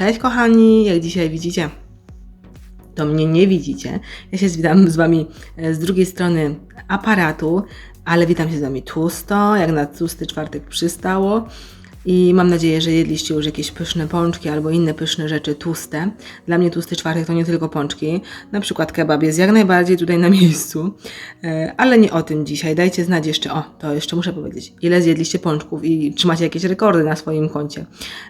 Cześć kochani, jak dzisiaj widzicie, to mnie nie widzicie. Ja się witam z Wami e, z drugiej strony aparatu, ale witam się z Wami tłusto, jak na tłusty czwartek przystało. I mam nadzieję, że jedliście już jakieś pyszne pączki albo inne pyszne rzeczy tłuste. Dla mnie tłusty czwartek to nie tylko pączki. Na przykład kebab jest jak najbardziej tutaj na miejscu. E, Ale nie o tym dzisiaj. Dajcie znać jeszcze, o, to jeszcze muszę powiedzieć, ile zjedliście pączków i czy macie jakieś rekordy na swoim koncie.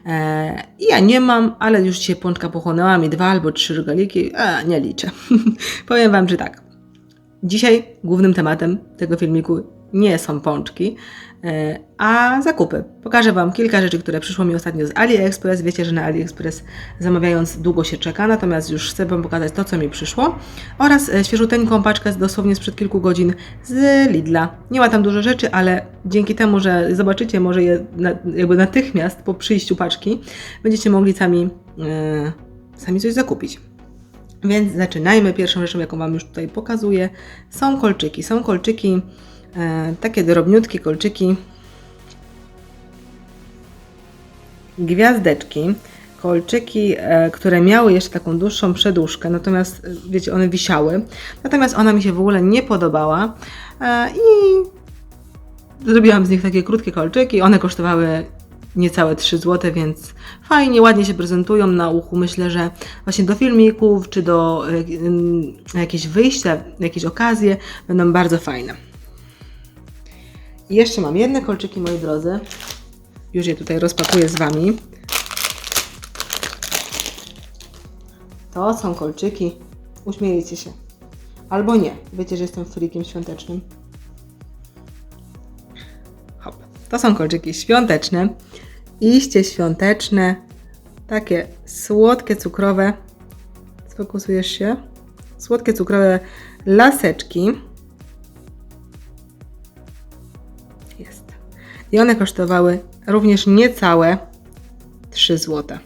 E, Ja nie mam, ale już dzisiaj pączka pochłonęła mi dwa albo trzy regaliki. A, nie liczę. Powiem Wam, że tak. Dzisiaj głównym tematem tego filmiku nie są pączki, e, a zakupy. Pokażę Wam kilka rzeczy, które przyszło mi ostatnio z AliExpress. Wiecie, że na AliExpress zamawiając długo się czeka, natomiast już chcę Wam pokazać to, co mi przyszło. Oraz e, świeżuteńką paczkę dosłownie sprzed kilku godzin z Lidla. Nie ma tam dużo rzeczy, ale dzięki temu, że zobaczycie może je na, jakby natychmiast po przyjściu paczki, będziecie mogli sami, e, sami coś zakupić. Więc zaczynajmy. Pierwszą rzeczą, jaką Wam już tutaj pokazuję, są kolczyki. Są kolczyki, takie drobniutkie kolczyki, gwiazdeczki, kolczyki, e, które miały jeszcze taką dłuższą przedłużkę, natomiast e, wiecie, one wisiały. Natomiast ona mi się w ogóle nie podobała e, i zrobiłam z nich takie krótkie kolczyki. One kosztowały niecałe 3 zł, więc fajnie, ładnie się prezentują na uchu. Myślę, że właśnie do filmików czy do jakieś wyjścia, jakieś okazje będą bardzo fajne. Jeszcze mam jedne kolczyki, moi drodzy. Już je tutaj rozpakuję z Wami. To są kolczyki. Uśmiejecie się. Albo nie. Wiecie, że jestem frikiem świątecznym. Hop. To są kolczyki świąteczne. Iście świąteczne. Takie słodkie, cukrowe. Sfokusujesz się? Słodkie, cukrowe laseczki. I one kosztowały również niecałe 3 zł.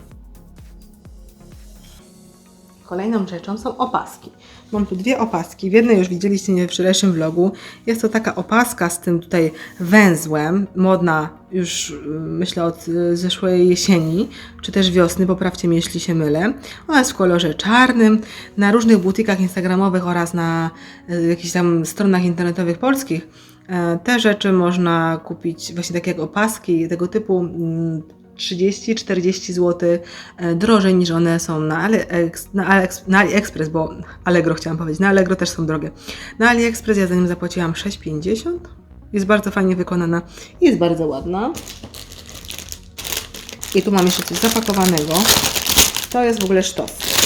Kolejną rzeczą są opaski. Mam tu dwie opaski. W jednej już widzieliście w wczorajszym vlogu. Jest to taka opaska z tym tutaj węzłem, modna już y, myślę od y, zeszłej jesieni, czy też wiosny, poprawcie mnie jeśli się mylę. Ona jest w kolorze czarnym. Na różnych butikach instagramowych oraz na y, jakichś tam stronach internetowych polskich te rzeczy można kupić właśnie takie jak opaski tego typu mm, 30-40 zł e, drożej niż one są na, na, na AliExpress, bo Allegro chciałam powiedzieć, na Allegro też są drogie. Na AliExpress ja za nim zapłaciłam 6,50. Jest bardzo fajnie wykonana i jest bardzo ładna. I tu mam jeszcze coś zapakowanego. To jest w ogóle sztos.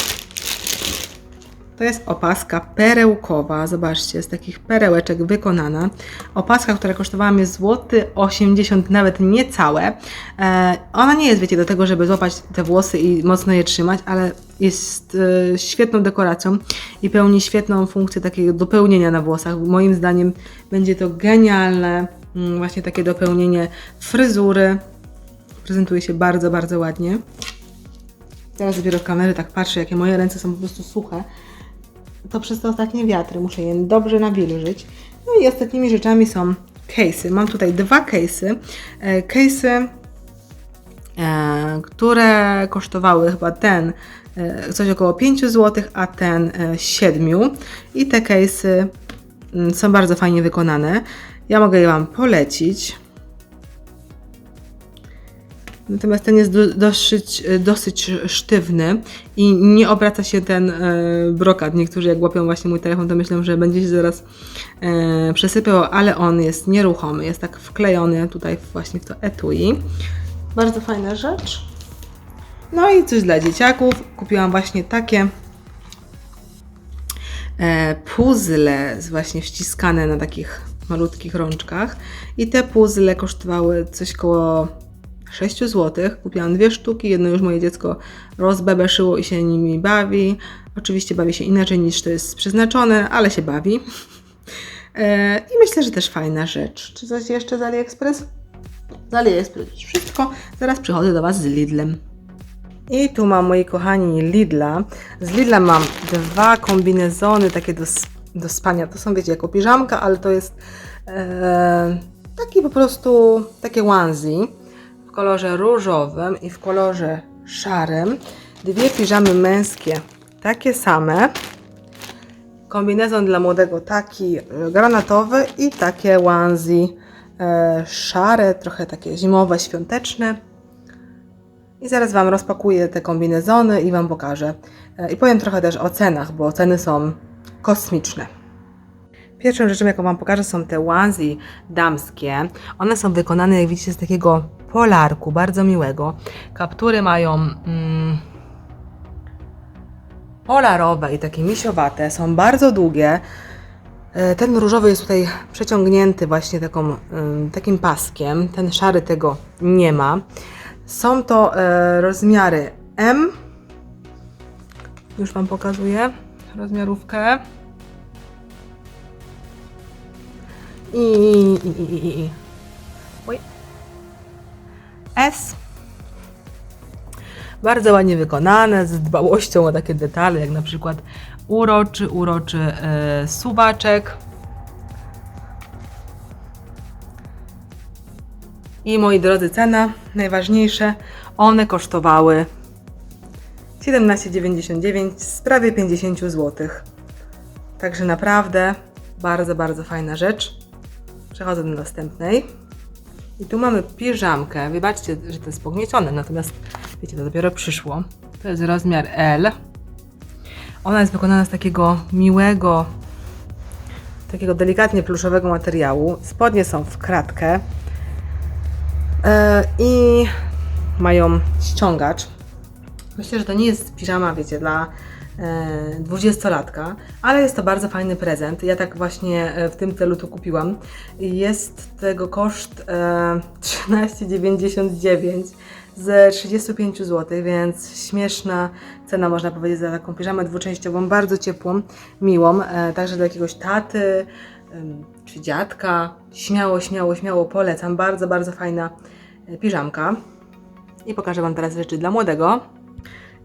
To jest opaska perełkowa, zobaczcie, z takich perełeczek wykonana. Opaska, która kosztowała mnie złoty 80, nawet niecałe. E, ona nie jest, wiecie, do tego, żeby złapać te włosy i mocno je trzymać, ale jest e, świetną dekoracją i pełni świetną funkcję takiego dopełnienia na włosach. Moim zdaniem będzie to genialne, mm, właśnie takie dopełnienie fryzury. Prezentuje się bardzo, bardzo ładnie. Teraz dopiero w kamery tak patrzę, jakie moje ręce są po prostu suche to przez te ostatnie wiatry muszę je dobrze nawilżyć. No i ostatnimi rzeczami są case'y. Mam tutaj dwa case'y. E, Case'y, e, które kosztowały chyba ten e, coś około 5 zł, a ten e, 7. I te case'y mm, są bardzo fajnie wykonane. Ja mogę je Wam polecić. Natomiast ten jest do, dosyć, dosyć sztywny i nie obraca się ten e, brokat. Niektórzy jak łapią właśnie mój telefon, to myślą, że będzie się zaraz e, przesypał, ale on jest nieruchomy. Jest tak wklejony tutaj właśnie w to etui. Bardzo fajna rzecz. No i coś dla dzieciaków. Kupiłam właśnie takie e, puzzle właśnie wciskane na takich malutkich rączkach. I te puzzle kosztowały coś koło 6 zł. Kupiłam dwie sztuki, jedno już moje dziecko rozbebeszyło i się nimi bawi. Oczywiście bawi się inaczej niż to jest przeznaczone, ale się bawi. E, I myślę, że też fajna rzecz. Czy coś jeszcze z AliExpress? Z AliExpress wszystko. Zaraz przychodzę do Was z Lidlem. I tu mam, moi kochani, Lidla. Z Lidla mam dwa kombinezony takie do, do spania. To są, wiecie, jako piżamka, ale to jest e, taki po prostu, takie onesie kolorze różowym i w kolorze szarym. dwie piżamy męskie, takie same. Kombinezon dla młodego taki e, granatowy i takie onesie e, szare, trochę takie zimowe, świąteczne. I zaraz Wam rozpakuję te kombinezony i Wam pokażę. E, I powiem trochę też o cenach, bo ceny są kosmiczne. Pierwszą rzeczą, jaką Wam pokażę, są te onesie damskie. One są wykonane, jak widzicie, z takiego polarku, bardzo miłego. Kaptury mają mm, polarowe i takie misiowate, są bardzo długie. E, Ten różowy jest tutaj przeciągnięty właśnie taką, ym, takim paskiem, ten szary tego nie ma. Są to e, rozmiary M. Już Wam pokazuję rozmiarówkę. I, i, i, i, i. Oj. S. Bardzo ładnie wykonane, z dbałością o takie detale, jak na przykład uroczy, uroczy e, suwaczek. I moi drodzy, cena najważniejsze, one kosztowały 17,99 z prawie 50 zł. Także naprawdę bardzo, bardzo fajna rzecz. Przechodzę do następnej. I tu mamy piżamkę. Wybaczcie, że to jest pogniecione, natomiast wiecie, to dopiero przyszło. To jest rozmiar L. Ona jest wykonana z takiego miłego, takiego delikatnie pluszowego materiału. Spodnie są w kratkę e, i mają ściągacz. Myślę, że to nie jest piżama, wiecie, dla dwudziestolatka, ale jest to bardzo fajny prezent. Ja tak właśnie e, w tym celu to kupiłam. Jest tego koszt e, 13,99 z 35 zł, więc śmieszna cena można powiedzieć za taką piżamę dwuczęściową, bardzo ciepłą, miłą, e, także dla jakiegoś taty czy dziadka. Śmiało, śmiało, śmiało polecam. Bardzo, bardzo fajna e, piżamka. I pokażę Wam teraz rzeczy dla młodego.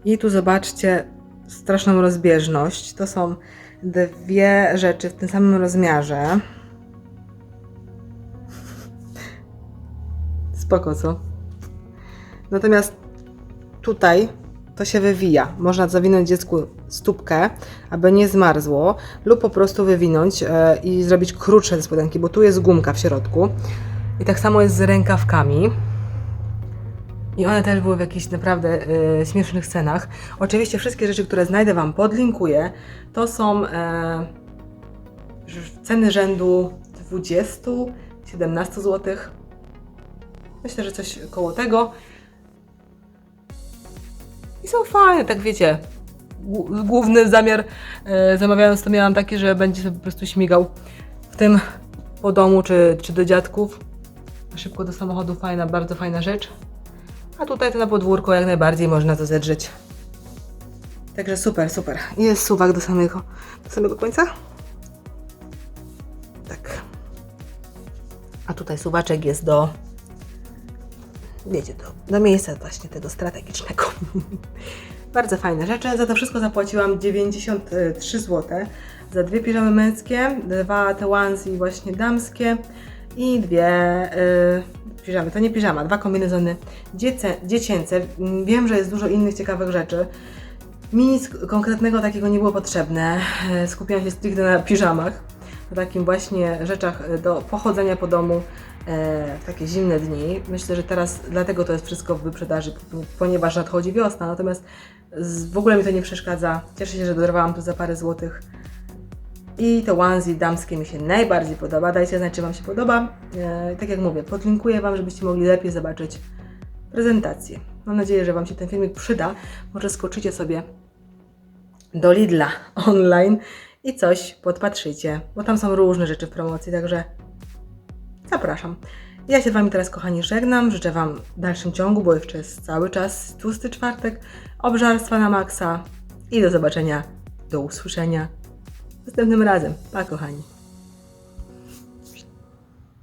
I tu zobaczcie straszną rozbieżność. To są dwie rzeczy w tym samym rozmiarze. Spoko, co? Natomiast tutaj to się wywija. Można zawinąć dziecku stópkę, aby nie zmarzło, lub po prostu wywinąć e, i zrobić krótsze te spodenki, bo tu jest gumka w środku. I tak samo jest z rękawkami. I one też były w jakichś naprawdę e, śmiesznych cenach. Oczywiście wszystkie rzeczy, które znajdę Wam podlinkuję, to są e, ceny rzędu 20-17 zł. Myślę, że coś koło tego. I są fajne, tak wiecie. Głó- Główny zamiar e, zamawiając to miałam taki, że będzie sobie po prostu śmigał w tym po domu czy, czy do dziadków. Szybko do samochodu, fajna, bardzo fajna rzecz. A tutaj to na podwórko jak najbardziej można to zedrzeć. Także super, super. Jest suwak do samego, do samego końca. Tak. A tutaj suwaczek jest do, wiecie, do, do miejsca właśnie tego strategicznego. Bardzo fajne rzeczy. Za to wszystko zapłaciłam 93 zł. Za dwie piżamy męskie, dwa te onesie właśnie damskie i dwie y, piżamy. To nie piżama, dwa kombinezony dziece, dziecięce. Wiem, że jest dużo innych ciekawych rzeczy. Mi nic konkretnego takiego nie było potrzebne. E, Skupiłam się stricte na piżamach, na takim właśnie rzeczach e, do pochodzenia po domu e, w takie zimne dni. Myślę, że teraz dlatego to jest wszystko w wyprzedaży, ponieważ nadchodzi wiosna. Natomiast w ogóle mi to nie przeszkadza. Cieszę się, że dorwałam to za parę złotych. I to onesie damskie mi się najbardziej podoba. Dajcie znać, czy Wam się podoba. E, tak jak mówię, podlinkuję Wam, żebyście mogli lepiej zobaczyć prezentację. Mam nadzieję, że Wam się ten filmik przyda. Może skoczycie sobie do Lidla online i coś podpatrzycie, bo tam są różne rzeczy w promocji, także zapraszam. Ja się z Wami teraz, kochani, żegnam. Życzę Wam w dalszym ciągu, bo jeszcze jest cały czas tłusty czwartek, obżarstwa na maksa i do zobaczenia, do usłyszenia następnym razem. Pa, kochani.